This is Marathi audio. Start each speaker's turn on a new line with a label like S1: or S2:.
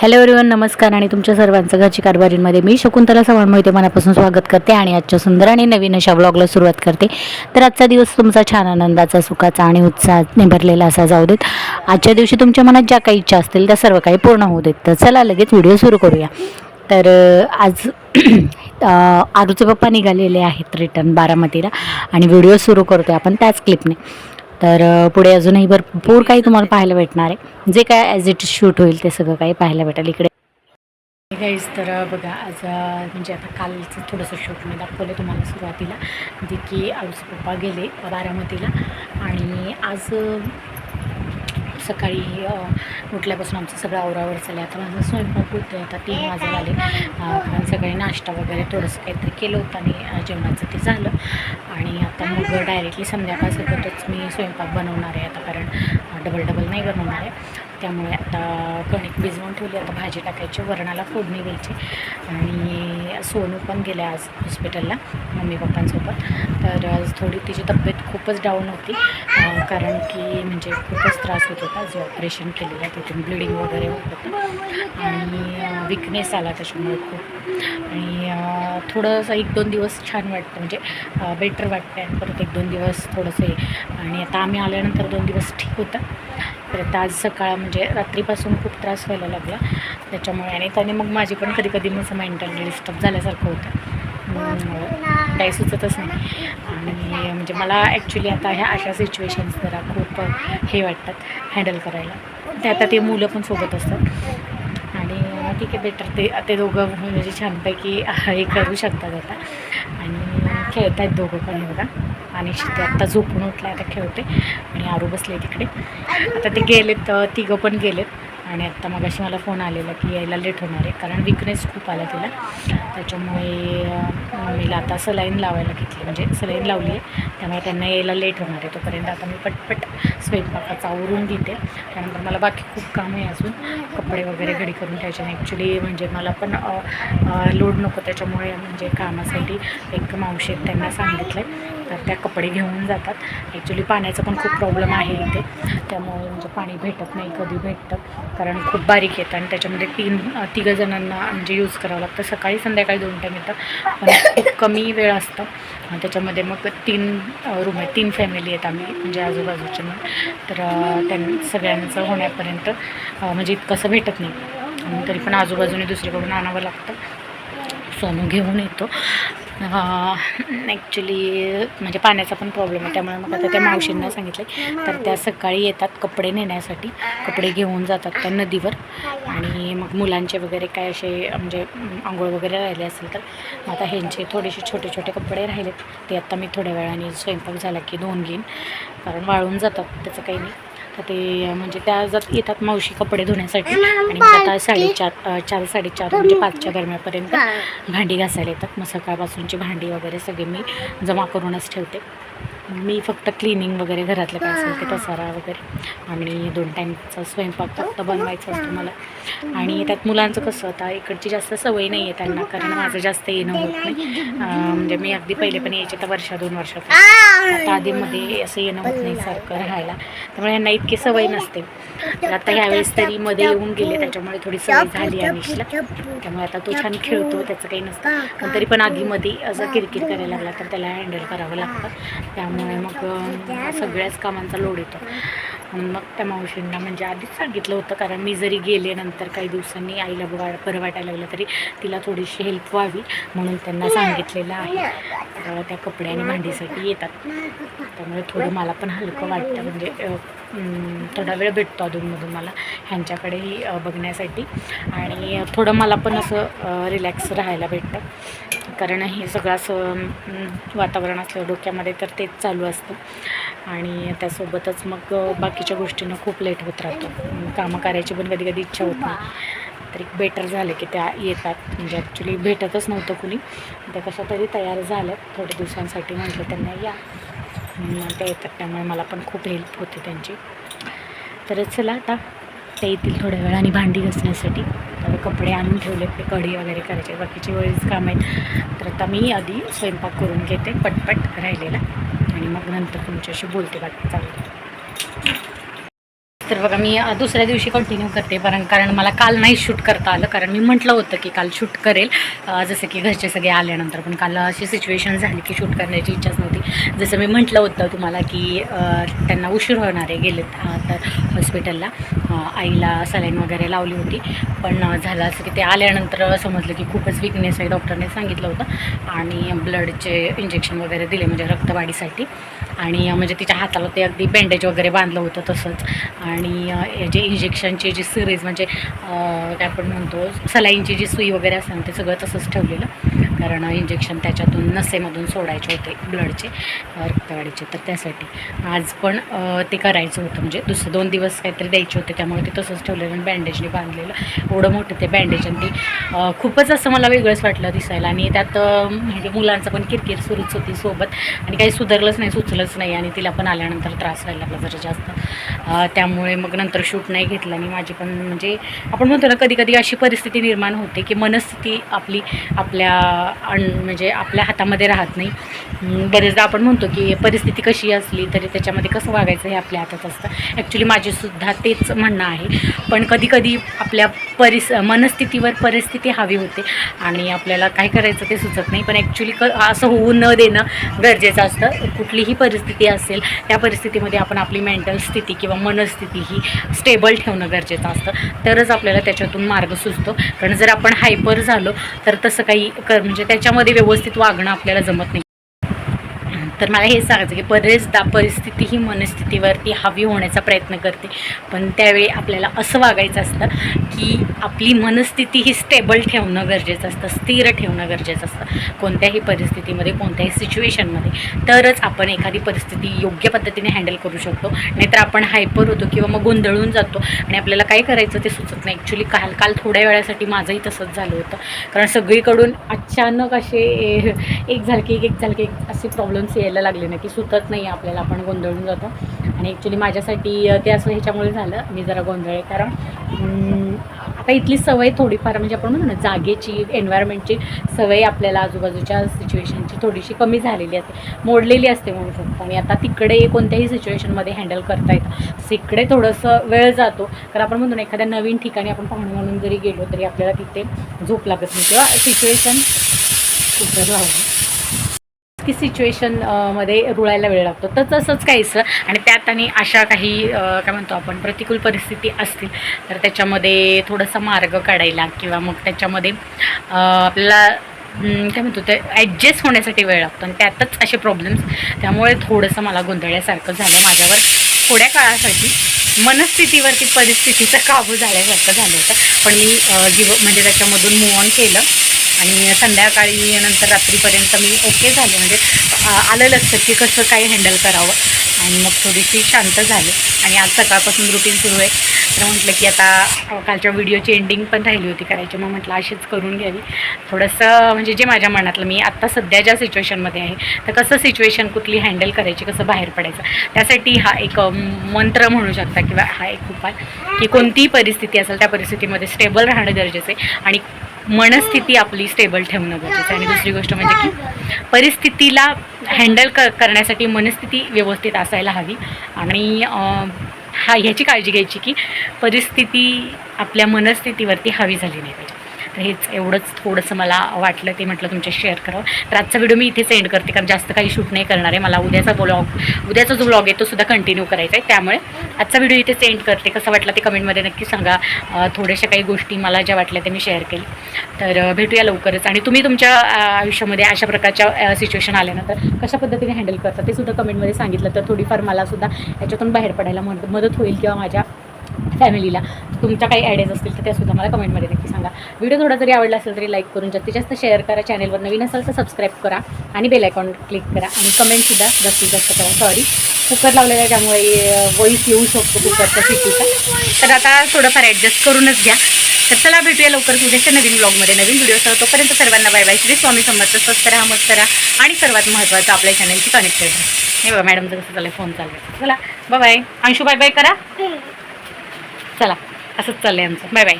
S1: हॅलो एवरीवन नमस्कार आणि तुमच्या सर्वांचं घरची कारभारीमध्ये मी शकुंतला चव्हाण मोहिते मनापासून स्वागत करते आणि आजच्या सुंदर आणि नवीन अशा ब्लॉगला सुरुवात करते. तर आजचा दिवस तुमचा छान आनंदाचा सुखाचा आणि उत्साहाने भरलेला असा जाऊ देत. आजच्या दिवशी तुमच्या मनात ज्या काही इच्छा असतील त्या सर्व काही पूर्ण होऊ देत. तर चला लगेच व्हिडिओ सुरू करूया. तर आज आरूचे पप्पा निघालेले आहेत रिटर्न बारामतीला आणि व्हिडिओ सुरू करतोय आपण त्याच क्लिपने तर पुढे अजूनही भरपूर काही तुम्हाला पाहायला भेटणार आहे. जे काय ॲज इट शूट होईल ते सगळं काही पाहायला भेटेल इकडे. गाईज तर बघा आज म्हणजे आता कालचं थोडंसं शूट मी दाखवलं तुम्हाला सुरुवातीला. जे की आऊस पप्पा गेले बारामतीला आणि आज सकाळी उठल्यापासून आमचं सगळं आवरावर चाललं आता माझं स्वयंपाक होतं आता तीन वाजून आले. कारण सकाळी नाश्ता वगैरे थोडंसं काहीतरी केलं होतं आणि जेवणाचं ते झालं. आणि आता मग डायरेक्टली संध्याकाळ सगळंच मी स्वयंपाक बनवणार आहे आता कारण डबल डबल नाही बनवणार आहे. त्यामुळे आता कणिक भिजवून ठेवली आता भाजी टाकायची वरणाला फोडणी द्यायची. आणि सोनू पण गेल्या आज हॉस्पिटलला मम्मी पप्पांसोबत तर आज थोडी तिची तब्येत खूपच डाऊन होती. कारण की म्हणजे खूपच त्रास होत होता. जे ऑपरेशन केलेलं आहे तिथून ब्लिडिंग वगैरे होत होतं. आणि विकनेस आला त्याच्यामुळे खूप. आणि थोडंसं एक दोन दिवस छान वाटतं. म्हणजे बेटर वाटतं आणि परत एक दोन दिवस थोडंसं हे. आणि आता आम्ही आल्यानंतर दोन दिवस ठीक होतं. परत आज सकाळ म्हणजे रात्रीपासून खूप त्रास व्हायला लागला. त्याच्यामुळे आणि त्याने मग माझी पण कधी कधी माझं मेंटली डिस्टर्ब झाल्यासारखं होतं. काही सुचतच नाही. आणि म्हणजे मला ॲक्च्युली आता ह्या अशा सिच्युएशन्स जरा खूप हे वाटतात हँडल करायला. ते आता ते मुलं पण सोबत असतात. आणि ठीक आहे बेटर ते ते दोघं म्हणजे छानपैकी हे करू शकतात आता. आणि खेळत आहेत दोघं पण बघा आणि ते आत्ता झोपून उठला आता खेळते आणि आरू बसले तिकडे. आता ते गेलेत तिघं पण गेलेत. आणि आत्ता मग अशी मला फोन आलेला की यायला लेट होणार आहे कारण विकनेस खूप आला तिला. त्याच्यामुळे मीला आता सलाईन लावायला घेतली म्हणजे सलाईन लावली आहे. त्यामुळे त्यांना यायला लेट होणार आहे तोपर्यंत. आता मी पटपट स्वयंपाकाचा आवरून घेते. त्यानंतर मला बाकी खूप काम आहे अजून. कपडे वगैरे घडी करून ठेवायचे नाही ॲक्च्युली म्हणजे मला पण लोड नको त्याच्यामुळे म्हणजे कामासाठी एक मावशी त्यांना सांगितलं आहे तर त्या कपडे घेऊन जातात. ॲक्च्युली पाण्याचा पण खूप प्रॉब्लेम आहे इथे. त्यामुळे म्हणजे पाणी भेटत नाही कधी भेटतं. कारण खूप बारीक येतं आणि त्याच्यामध्ये तीन तिघं जणांना म्हणजे यूज करावं लागतं. सकाळी संध्याकाळी दोन टाईम येतं पण खूप कमी वेळ असतं. त्याच्यामध्ये मग तीन रूम आहे तीन फॅमिली आहेत आम्ही म्हणजे आजूबाजूचे मग. तर त्यां सगळ्यांचं होण्यापर्यंत म्हणजे इतकंसं भेटत नाही. तरी पण आजूबाजूने दुसरीकडून आणावं लागतं. सोनू घेऊन येतो. ॲक्च्युली म्हणजे पाण्याचा पण प्रॉब्लेम आहे. त्यामुळे मग आता त्या मावशींना सांगितले तर त्या सकाळी येतात कपडे नेण्यासाठी. कपडे घेऊन जातात त्या नदीवर. आणि मग मुलांचे वगैरे काय असे म्हणजे आंघोळ वगैरे राहिले असेल तर. मग आता ह्यांचे थोडेसे छोटे छोटे कपडे राहिलेत. ते आत्ता मी थोड्या वेळाने स्वयंपाक झाला की धुवून घेईन. कारण वाळून जातात. त्याचं काही नाही. तर ते म्हणजे त्या जात येतात मावशी कपडे धुण्यासाठी. आणि आता साडेचार चार साडेचार म्हणजे पाचच्या दरम्यानपर्यंत भांडी घासायला येतात. मग सकाळपासूनची भांडी वगैरे सगळे मी जमा करूनच ठेवते. मी फक्त क्लिनिंग वगैरे घरातलं काय असेल ते पसारा वगैरे. आणि दोन टाईमचा स्वयंपाक फक्त बनवायचा असतो मला. आणि त्यात मुलांचं कसं आता इकडची जास्त सवय नाही आहे त्यांना कारण माझं जास्त येणं होत नाही. म्हणजे मी अगदी पहिले पण यायचे तर वर्षा दोन वर्षात. आता आधीमध्ये असं येणं होत नाही सारखं राहायला. त्यामुळे यांना इतकी सवय नसते. तर आता ह्यावेळेस तरी मध्ये येऊन गेले त्याच्यामुळे थोडी सवय झाली अनिशला त्यामुळे आता तो छान खेळतो त्याचं काही नसतं. पण तरी पण आधीमध्ये असं किरकिर करायला लागला तर त्याला हँडल करावं लागतं. त्यामुळे मग सगळ्याच कामांचा लोड येतो. म्हणून मग त्या मावशींना म्हणजे आधीच सांगितलं होतं कारण मी जरी गेले नंतर काही दिवसांनी आईला बघा बरं वाटायला लागलं तरी तिला थोडीशी हेल्प व्हावी म्हणून त्यांना सांगितलेलं आहे. तर त्या कपडे आणि भांडीसाठी येतात. त्यामुळे थोडं मला पण हलकं वाटतं म्हणजे थोडा वेळ भेटतो अधूनमधून मला ह्यांच्याकडेही बघण्यासाठी. आणि थोडं मला पण असं रिलॅक्स राहायला भेटतं. कारण हे सगळं असं वातावरण असलं डोक्यामध्ये तर तेच चालू असतं. आणि त्यासोबतच मग बाकीच्या गोष्टींना खूप लेट होत राहतो. कामं करायची पण कधी कधी इच्छा होत नाही. तरी बेटर झालं की त्या येतात. म्हणजे ॲक्च्युली भेटतच नव्हतं कुणी. त्या कशा तरी तयार झाल्या. थोड्या दिवसांसाठी म्हटलं त्यांना या. त्या येतात. त्यामुळे मला पण खूप हेल्प होते त्यांची. तर चला आता ते येतील थोड्या वेळाने भांडी घासण्यासाठी. तर कपडे आणून ठेवले ते कढी वगैरे करायचे बाकीची वेळेस काम आहेत. तर आता मी आधी स्वयंपाक करून घेते पटपट राहिलेला. आणि मग नंतर तुमच्याशी बोलते. बाकी चालतं तर बघा मी दुसऱ्या दिवशी कंटिन्यू करते कारण कारण मला काल नाही शूट करता आलं. कारण मी म्हटलं होतं की काल शूट करेल. जसं की घरचे सगळे आल्यानंतर पण काल अशी सिच्युएशन झाली की शूट करण्याची इच्छाच नव्हती. जसं मी म्हटलं होतं तुम्हाला की त्यांना उशीर होणार आहे गेलेत तर हॉस्पिटलला आईला सलाईन वगैरे लावली होती. पण झालं असं की ते आल्यानंतर समजलं की खूपच विकनेस आहे डॉक्टरने सांगितलं होतं. आणि ब्लडचे इंजेक्शन वगैरे दिले म्हणजे रक्तवाढीसाठी. आणि म्हणजे तिच्या हाताला ते अगदी बँडेज वगैरे बांधलं होतं तसंच. आणि जे इंजेक्शनची जी सिरीज म्हणजे काय आपण म्हणतो सलाईनची जी सुई वगैरे असते ना ते सगळं तसंच ठेवलेलं. कारण इंजेक्शन त्याच्यातून नसेमधून सोडायचे होते ब्लडचे रक्तवाढीचे. तर त्यासाठी आज पण ते करायचं होतं. म्हणजे दुसरे दोन दिवस काहीतरी द्यायचे होते. त्यामुळे ते तसंच ठेवलेलं आणि बँडेजने बांधलेलं. एवढं मोठं ते बँडेज आणि ते खूपच असं मला वेगळंच वाटलं दिसायला. आणि त्यात म्हणजे मुलांचं पण किरकिर सुरूच होती सोबत. आणि काही सुधारलंच नाही सुचलंच नाही आणि तिला पण आल्यानंतर त्रास व्हायला लागला जरा जास्त. त्यामुळे मग नंतर शूट नाही घेतलं आणि माझी पण म्हणजे आपण म्हणतो ना कधी कधी अशी परिस्थिती निर्माण होते की मनस्थिती आपली आपल्या अण म्हणजे आपल्या हातामध्ये राहत नाही. बरेचदा आपण म्हणतो की परिस्थिती कशी असली तरी त्याच्यामध्ये कसं वागायचं हे आपल्या हातात असतं. ॲक्च्युली माझीसुद्धा तेच म्हणणं आहे. पण कधीकधी आपल्या परिस मनस्थितीवर परिस्थिती हवी होते आणि आपल्याला काय करायचं ते सुचत नाही. पण ॲक्च्युली क असं होऊ न देणं गरजेचं असतं. कुठलीही परिस्थिती असेल त्या परिस्थितीमध्ये आपण आपली मेंटल स्थिती किंवा मनस्थिती ही स्टेबल ठेवणं गरजेचं असतं. तरच आपल्याला त्याच्यातून मार्ग सुचतो. कारण जर आपण हायपर झालो तर तसं काही कर म्हणजे त्याच्यामध्ये व्यवस्थित वागणं आपल्याला जमत नाही. तर मला हे सांगायचं की बरेचदा परिस्थिती ही मनस्थितीवरती हवी होण्याचा प्रयत्न करते. पण त्यावेळी आपल्याला असं वागायचं असतं की आपली मनस्थिती ही स्टेबल ठेवणं गरजेचं असतं स्थिर ठेवणं गरजेचं असतं. कोणत्याही परिस्थितीमध्ये कोणत्याही सिच्युएशनमध्ये तरच आपण एखादी परिस्थिती योग्य पद्धतीने हँडल करू शकतो. नाहीतर आपण हायपर होतो किंवा मग गोंधळून जातो आणि आपल्याला काय करायचं ते सुचत नाही. ॲक्च्युली काल काल थोड्या वेळासाठी माझंही तसंच झालं होतं. कारण सगळीकडून अचानक असे एक झालं की एक एक झालं की एक असे प्रॉब्लेम्स यायला लागले ना की सुतत नाही आपल्याला आपण गोंधळून जातो. आणि ॲक्च्युली माझ्यासाठी ते असं ह्याच्यामुळे झालं मी जरा गोंधळे कारण आता इथली सवय थोडीफार म्हणजे आपण म्हणतो ना जागेची एन्व्हायरमेंटची सवय आपल्याला आजूबाजूच्या सिच्युएशनची थोडीशी कमी झालेली असते. मोडलेली असते म्हणू शकतो. आणि आता तिकडे कोणत्याही सिच्युएशनमध्ये हँडल करता येतं तिकडे इकडे थोडंसं वेळ जातो. कारण आपण म्हणतो ना एखाद्या नवीन ठिकाणी आपण पाहुणे म्हणून जरी गेलो तरी आपल्याला तिथे झोप लागत नाही. किंवा सिच्युएशन कुकर लावलं की सिच्युएशनमध्ये रुळायला वेळ लागतो. तर तसंच काहीचं आणि त्यात आणि अशा काही काय म्हणतो आपण प्रतिकूल परिस्थिती असतील तर त्याच्यामध्ये थोडासा मार्ग काढायला किंवा मग त्याच्यामध्ये आपल्याला काय म्हणतो ते ॲडजस्ट होण्यासाठी वेळ लागतो. आणि त्यातच असे प्रॉब्लेम्स त्यामुळे थोडंसं मला गोंधळल्यासारखं झालं. माझ्यावर थोड्या काळासाठी मनस्थितीवरती परिस्थितीचा काबू झाल्यासारखं झालं होतं. पण मी जीव म्हणजे त्याच्यामधून मूव ऑन केलं. आणि संध्याकाळी नंतर रात्रीपर्यंत मी ओके झाले. म्हणजे आलं लक्षात की कसं काय हँडल करावं. आणि मग थोडीशी शांत झाले. आणि आज सकाळपासून रुटीन सुरू आहे. तर म्हटलं की आता कालच्या व्हिडिओची एंडिंग पण राहिली होती करायची. मग म्हटलं अशीच करून घ्यावी. थोडंसं म्हणजे जे माझ्या मनातलं मी आत्ता सध्या ज्या सिच्युएशनमध्ये आहे तर कसं सिच्युएशन कुठली हँडल करायची कसं बाहेर पडायचं. त्यासाठी हा एक मंत्र म्हणू शकता किंवा हा एक उपाय की कोणतीही परिस्थिती असेल त्या परिस्थितीमध्ये स्टेबल राहणं गरजेचं आहे. आणि मनस्थिती आपली स्टेबल ठेवणं गरजेचं आणि दुसरी गोष्ट म्हणजे की परिस्थितीला हँडल क करण्यासाठी मनस्थिती व्यवस्थित असायला हवी. आणि हा ह्याची काळजी घ्यायची की परिस्थिती आपल्या मनस्थितीवरती हवी झाली नाही पाहिजे. तर हेच एवढंच थोडंसं मला वाटलं ते म्हटलं तुमच्या शेअर करावं. तर आजचा व्हिडिओ मी इथेच एंड करते कारण जास्त काही शूट नाही करणार आहे. मला उद्याचा ब्लॉग उद्याचा जो ब्लॉग आहे तो सुद्धा कंटिन्यू करायचा आहे. त्यामुळे आजचा व्हिडिओ इथेच एंड करते. कसं वाटलं ते कमेंटमध्ये नक्की सांगा. थोड्याशा काही गोष्टी मला ज्या वाटल्या त्या मी शेअर केली तर भेटूया लवकरच. आणि तुम्ही तुमच्या आयुष्यामध्ये अशा प्रकारच्या सिच्युएशन आल्या ना तर कशा पद्धतीने हँडल करता ते सुद्धा कमेंटमध्ये सांगितलं. तर थोडीफार मला सुद्धा याच्यातून बाहेर पडायला मदत मदत होईल किंवा माझ्या फॅमिलीला. तुमच्या काही आयडियाज असतील तर त्यासुद्धा मला कमेंटमध्ये नक्की सांगा. व्हिडिओ थोडा जरी आवडला असेल तरी लाईक करून जास्तीत जास्त शेअर करा. चॅनलवर नवीन असाल तर सबस्क्राईब करा आणि बेल आयकॉन क्लिक करा आणि कमेंटसुद्धा जास्तीत जास्त करा. सॉरी कुकर लावलेला आहे त्यामुळे वॉईस येऊ शकतो कुकरचा सिटीचा तर आता थोडंफार ॲडजस्ट करूनच घ्या. तर चला भेटूया लवकरच उद्याच्या नवीन ब्लॉगमध्ये नवीन व्हिडिओसह तोपर्यंत सर्वांना बाय बाय श्री स्वामी समर्थ. स्वस्त करा मस्त करा आणि सर्वात महत्त्वाचं आपल्या चॅनलची कनेक्टेड हे बघा मॅडमचं कसं चाललं फोन चालू चला bye bye Anshu bye bye करा. चला असंच चाललंय आमचं. Bye bye.